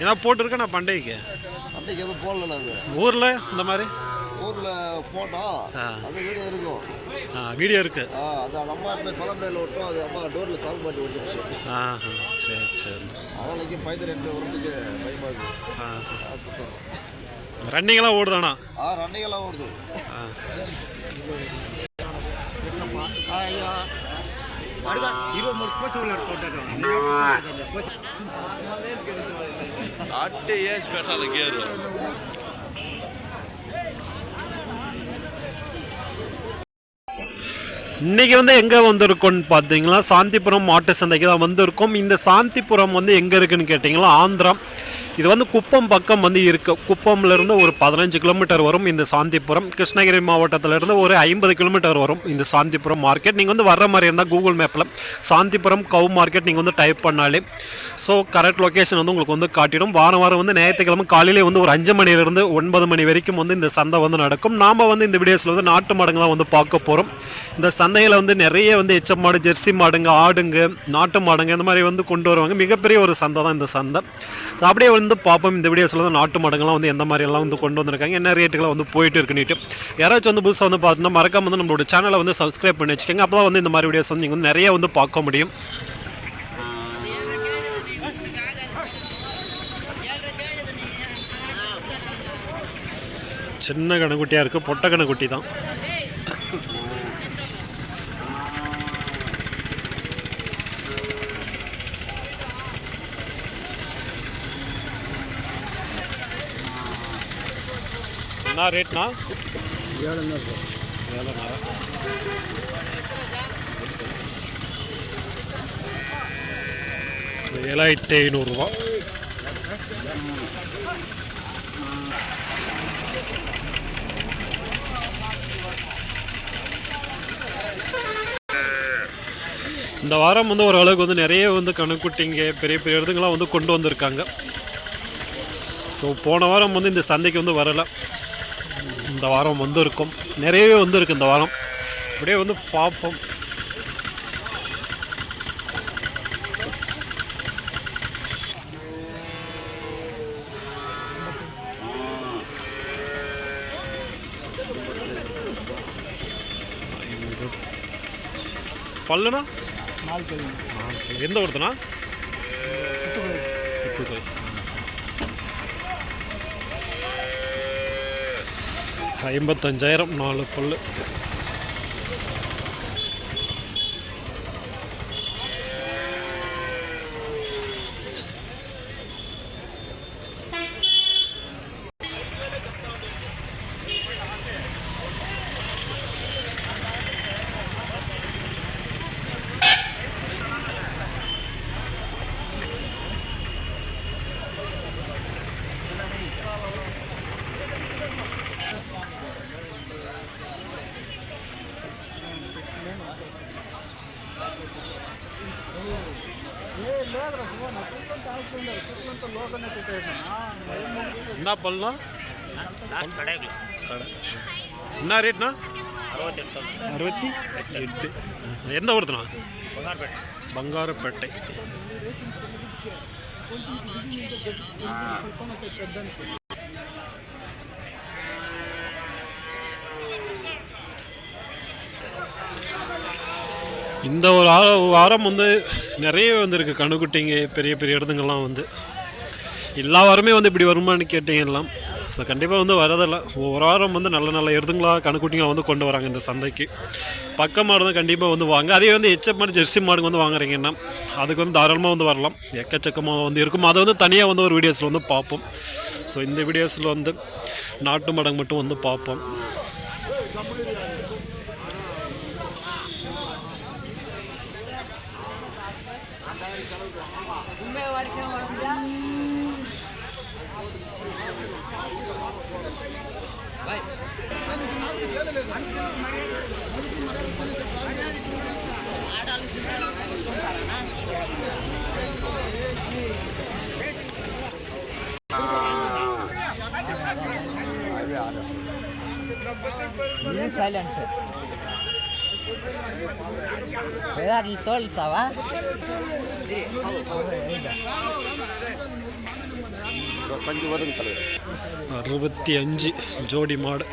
ஏன்னா போட்டிருக்கேன் நான் பண்டிகைக்கு. அன்றைக்கு எதுவும் போடல அது. ஊரில் இந்த மாதிரி? ஊரில் போட்டோம். அந்த வீடியோ இருக்கும். ஆ வீடியோ இருக்கு. ஆ அது அம்மா போய் குழந்தையில விட்டோம் அது அம்மா டோரில் சாங் பாட்டி விட்டுருச்சு ஆ சரி சரி. அதனால் பயந்து ரெண்டு வரதுக்கு பயமாக இருக்குது ஆ. ரன்னிங்கெல்லாம் ஓடுதாண்ணா ஆ ரன்னிங்கெல்லாம் ஓடுது. ஆ. థర్టీ ఇయర్స్ పెట్టాలి గేరు இன்றைக்கி வந்து எங்கே வந்திருக்கோம்னு பார்த்தீங்கன்னா சாந்திபுரம் மாட்டு சந்தைக்கு தான் வந்திருக்கோம். இந்த சாந்திபுரம் வந்து எங்கே இருக்குன்னு கேட்டிங்கன்னா ஆந்திரம். இது வந்து குப்பம் பக்கம் வந்து இருக்கு. குப்பம்ல இருந்து ஒரு பதினஞ்சு கிலோமீட்டர் வரும் இந்த சாந்திபுரம். கிருஷ்ணகிரி மாவட்டத்திலேருந்து ஒரு ஐம்பது கிலோமீட்டர் வரும் இந்த சாந்திபுரம் மார்க்கெட் நீங்கள் வந்து வர்ற மாதிரி இருந்தால் கூகுள் மேப்பில் சாந்திபுரம் கவு மார்க்கெட் நீங்கள் வந்து டைப் பண்ணாலே. ஸோ கரெக்ட் லொக்கேஷன் வந்து உங்களுக்கு வந்து காட்டிடும். வாரம் வாரம் வந்து ஞாயிற்றுக்கிழமை காலையிலே வந்து ஒரு அஞ்சு மணிலேருந்து ஒன்பது மணி வரைக்கும் வந்து இந்த சந்தை வந்து நடக்கும். நாம் வந்து இந்த வீடியோஸில் வந்து நாட்டு மாடுங்க தான் வந்து பார்க்க போகிறோம் இந்த சந்தையில் வந்து நிறைய வந்து எச்ச மாடு ஜெர்சி மாடுங்க ஆடுங்க நாட்டு மாடுங்க இந்த மாதிரி வந்து கொண்டு வருவாங்க. மிகப்பெரிய ஒரு சந்தை தான் இந்த சந்தை. ஸோ அப்படியே வந்து பார்ப்போம் இந்த வீடியோஸில் வந்து நாட்டு மாடுங்கள்லாம் வந்து எந்த மாதிரியெல்லாம் வந்து கொண்டு வந்திருக்காங்க என்ன ரேட்டுக்கெல்லாம் வந்து போயிட்டு இருக்குன்னுட்டு யாராச்சும் வந்து புதுசாக வந்து பார்த்தீங்கன்னா மறக்காம வந்து நம்மளோட சேனலை வந்து சப்ஸ்கிரைப் பண்ணி வச்சுக்கோங்க. அப்போ வந்து இந்த மாதிரி வீடியோஸ் வந்து நீங்கள் வந்து நிறைய வந்து பார்க்க முடியும். சின்ன கணக்குட்டியாக இருக்குது பொட்டை கணக்குட்டி தான். என்ன ரேட்னா? ஏழுநூறு ஏழாயிரத்தி ஐநூறுரூவா இந்த வாரம் வந்து ஓரளவுக்கு வந்து நிறைய வந்து கணக்குட்டிங்க பெரிய பெரிய இடத்துங்களாம் வந்து கொண்டு வந்திருக்காங்க. ஸோ போன வாரம் வந்து இந்த சந்தைக்கு வந்து வரலை. இந்த வாரம் வந்து இருக்கும் நிறையவே வந்திருக்கு இந்த வாரம். அப்படியே வந்து பார்ப்போம். பல்லுனா நாலு பல்லு எந்த ஒருத்தனா ஐம்பத்தஞ்சாயிரம் நாலு பல்லு. என்ன பண்ணலாம் என்ன ரேட்னா அறுபத்தி எட்டு எந்த ஊர்த்துனா பங்காரப்பேட்டை இந்த ஒரு வாரம் வந்து நிறைய வந்திருக்கு. கணுக்குட்டிங்க பெரிய பெரிய இடத்துங்கள்லாம் வந்து. எல்லா வாரமே வந்து இப்படி வருமானு கேட்டீங்கலாம் ஸோ கண்டிப்பாக வந்து வரதில்லை. ஒவ்வொரு வாரம் வந்து நல்ல நல்ல எருதுங்களா கணுக்குட்டிங்களா வந்து கொண்டு வராங்க இந்த சந்தைக்கு. பக்க மாடு தான் கண்டிப்பாக வந்து வாங்க. அதே வந்து எச்ச மாடு ஜெர்சி மாடுங்க வந்து வாங்குறீங்கன்னா அதுக்கு வந்து தாராளமாக வந்து வரலாம். எக்கச்சக்கமாக வந்து இருக்கும். அதை வந்து தனியாக வந்து ஒரு வீடியோஸில் வந்து பார்ப்போம். ஸோ இந்த வீடியோஸில் வந்து நாட்டு மடங்கு மட்டும் வந்து பார்ப்போம். ಸೈಲೆಂಟ್ ಬೇರೆ ತೋಳ್ತಾವ அறுபத்தி அஞ்சு ஜோடி மாடு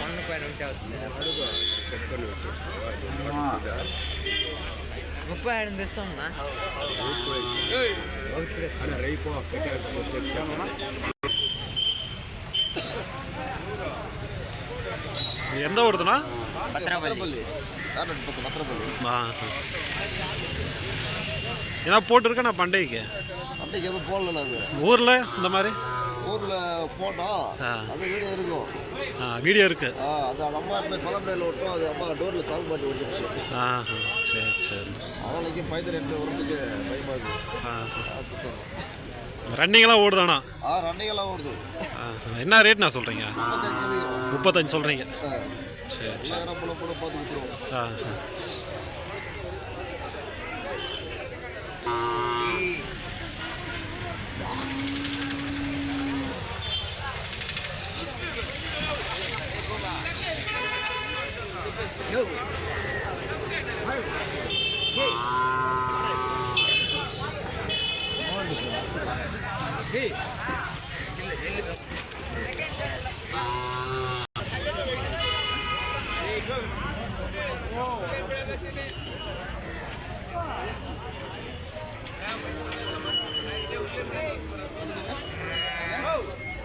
மண்ணு ಮುಪ್ಪಾಡು ದಿವಸಮ್ಮ எந்த ஊருதுண்ணா பத்திரப்பள்ளி ஏன்னா போட்டிருக்கேண்ணா பண்டைக்கு பண்டைக்கு எதுவும் போடல ஊரில் இந்த மாதிரி ஊரில் போட்டோம் ஆ. அது வீடு இருக்கும். வீடியோ இருக்கு. அது அம்மா போய் பழம்பேரில் விட்டோம் அது அம்மா டோரில் சால்வ் பண்ணி விட்டுருச்சு ஆ சரி சரி. அதனால பயந்து ரெண்டு வரதுக்கு பயமாக இருக்குது ஆ ரன்னிங்கெல்லாம் ஓடுதாண்ணா ஆ ரன்னிங்கெல்லாம் ஓடுது. என்ன ரேட் நான் சொல்கிறீங்க முப்பத்தஞ்சு சொல்கிறீங்க சரி சரி. ஆ.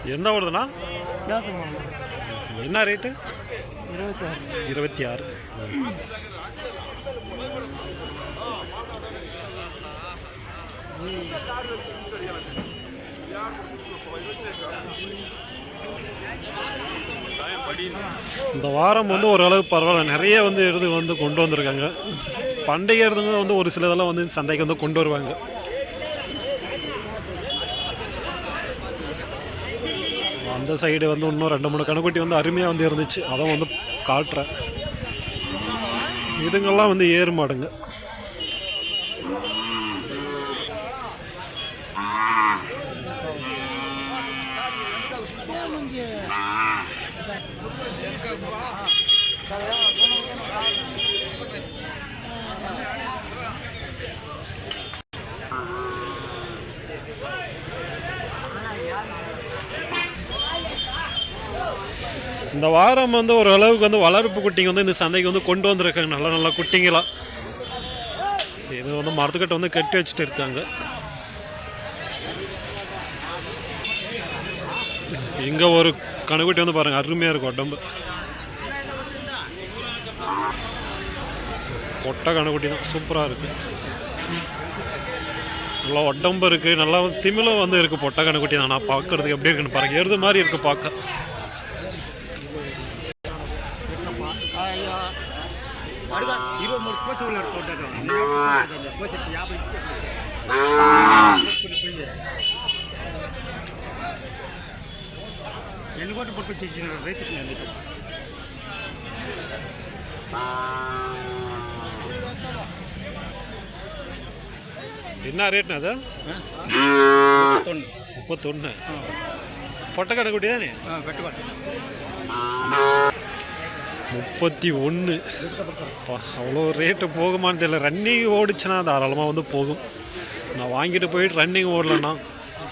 எந்த ஓடுதுண்ணா என்ன ரேட்டு? இருபத்தி ஆறு இந்த வாரம் வந்து ஓரளவு பரவாயில்ல. நிறைய வந்து எழுது வந்து கொண்டு வந்திருக்காங்க. பண்டிகை இருந்தவங்க வந்து ஒரு சிலதெல்லாம் வந்து சந்தைக்கு வந்து கொண்டு வருவாங்க. அந்த சைடு வந்து இன்னும் ரெண்டு மூணு கணக்குட்டி வந்து அருமையாக வந்து இருந்துச்சு. அதை வந்து காட்டுறேன். இதுங்கெல்லாம் வந்து ஏறு மாடுங்க. இந்த வாரம் வந்து ஒரு அளவுக்கு வந்து வளர்ப்பு குட்டிங்க வந்து இந்த சந்தைக்கு வந்து கொண்டு வந்திருக்காங்க. நல்ல நல்ல குட்டிங்களா. இது வந்து மரத்துக்கிட்ட வந்து கட்டி வச்சுட்டு இருக்காங்க. இங்கே ஒரு கணுக்குட்டி வந்து பாருங்கள் அருமையாக இருக்கும் உடம்பு. கொட்டை கணுக்குட்டி தான் சூப்பராக இருக்குது நல்லா உடம்பு இருக்குது நல்லா திமிலும் வந்து இருக்குது பொட்டை கணுக்குட்டி தான். நான் பார்க்கறதுக்கு எப்படி இருக்குன்னு பாருங்க எருது மாதிரி இருக்குது பார்க்க యాభై ఎన్ని కోట్లు పట్టుకొచ్చేసిన రైతుకు నేను ఎన్నా రేట్ నాదా? ముప్పత్తొన్నా పొట్టగడ కొట్టిదానే పెట్టుకోండి முப்பத்தி ஒன்று. அவ்வளோ ரேட்டு போகுமான்னு தெரியல. ரன்னிங் ஓடிச்சுன்னா தாராளமாக வந்து போகும். நான் வாங்கிட்டு போயிட்டு ரன்னிங் ஓடலன்னா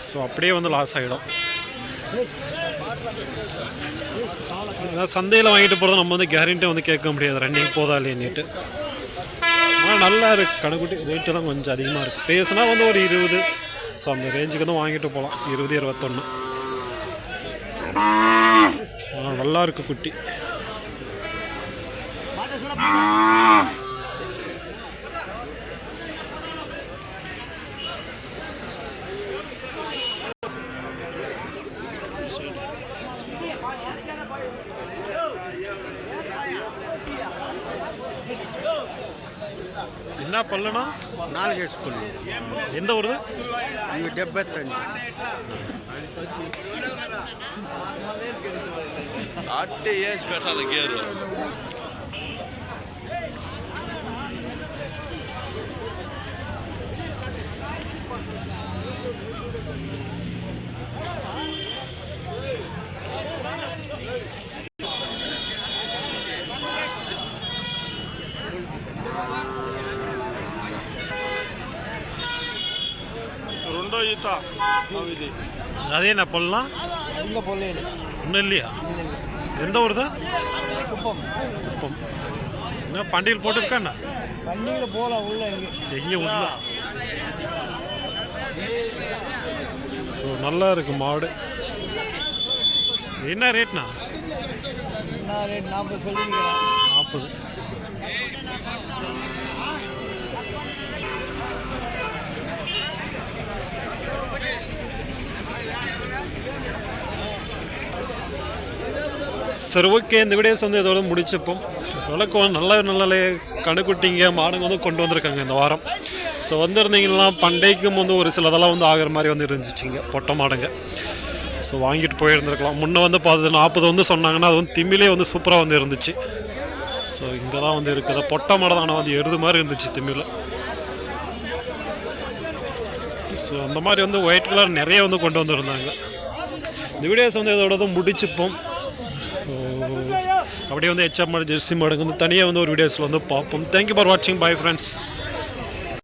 ஸோ அப்படியே வந்து லாஸ் ஆகிடும் சந்தையில் வாங்கிட்டு போகிறத நம்ம வந்து கேரண்டி வந்து கேட்க முடியாது. ரன்னிங் போதா இல்லைன்னுட்டு ஆனால் நல்லா இருக்குது கணக்குட்டி ரேட்டு தான் கொஞ்சம் அதிகமாக இருக்குது பேசுனா வந்து ஒரு இருபது. ஸோ அந்த ரேஞ்சுக்கு தான் வாங்கிட்டு போகலாம் இருபது இருபத்தொன்று ஆனால் நல்லா இருக்கு குட்டி. என்ன பல்லுனா நால்கேஸ் பல்லு. எந்த ஊர் இங்கே டெப்பத்தஞ்சு. தேர்ட்டி ஏ ஸ்பெஷல் கேரு. ఈత ఇది அதே என்ன பண்ணலாம் ఇంకా పోలేదు ஒன்றும் இல்லையா எந்த ஊர் தான் కుప్పం குப்பம் என்ன பண்டிகையில் போட்டுருக்காண்ணா வண்டியில் போகல உள்ள எங்கே எங்கே உள்ள ஸோ நல்லா இருக்கு மாடு என்ன ரேட்ண்ணா நான் ரேட் நாற்பது சொல்லியிருக்கிறேன் நாற்பது சரி ஓகே இந்த வீடியோஸ் வந்து இதோட முடிச்சப்போம் விளக்கம் நல்ல நல்ல கணுக்குட்டிங்க மாடுங்க வந்து கொண்டு வந்திருக்காங்க இந்த வாரம். ஸோ வந்திருந்தீங்கன்னா பண்டைக்கும் வந்து ஒரு சிலதெல்லாம் வந்து ஆகிற மாதிரி வந்து இருந்துச்சுங்க பொட்டை மாடுங்க. ஸோ வாங்கிட்டு போயிருந்துருக்கலாம். முன்னே வந்து பார்த்து நாற்பது வந்து சொன்னாங்கன்னா அது வந்து திமிலே வந்து சூப்பராக வந்து இருந்துச்சு. ஸோ இங்கே தான் வந்து இருக்குது. பொட்டை மாடு தான் ஆனால் வந்து எருது மாதிரி இருந்துச்சு திமில. ஸோ அந்த மாதிரி வந்து ஒயிட் கலர் நிறைய வந்து கொண்டு வந்திருந்தாங்க. இந்த வீடியோஸ் வந்து இதோட தான் முடிச்சுப்போம். அப்படியே வந்து ஹெச்எம் மாடு ஜெர்சி மாடுங்க வந்து தனியாக வந்து ஒரு வீடியோஸில் வந்து பார்ப்போம் தேங்க்யூ ஃபார் வாட்சிங் பை ஃப்ரெண்ட்ஸ்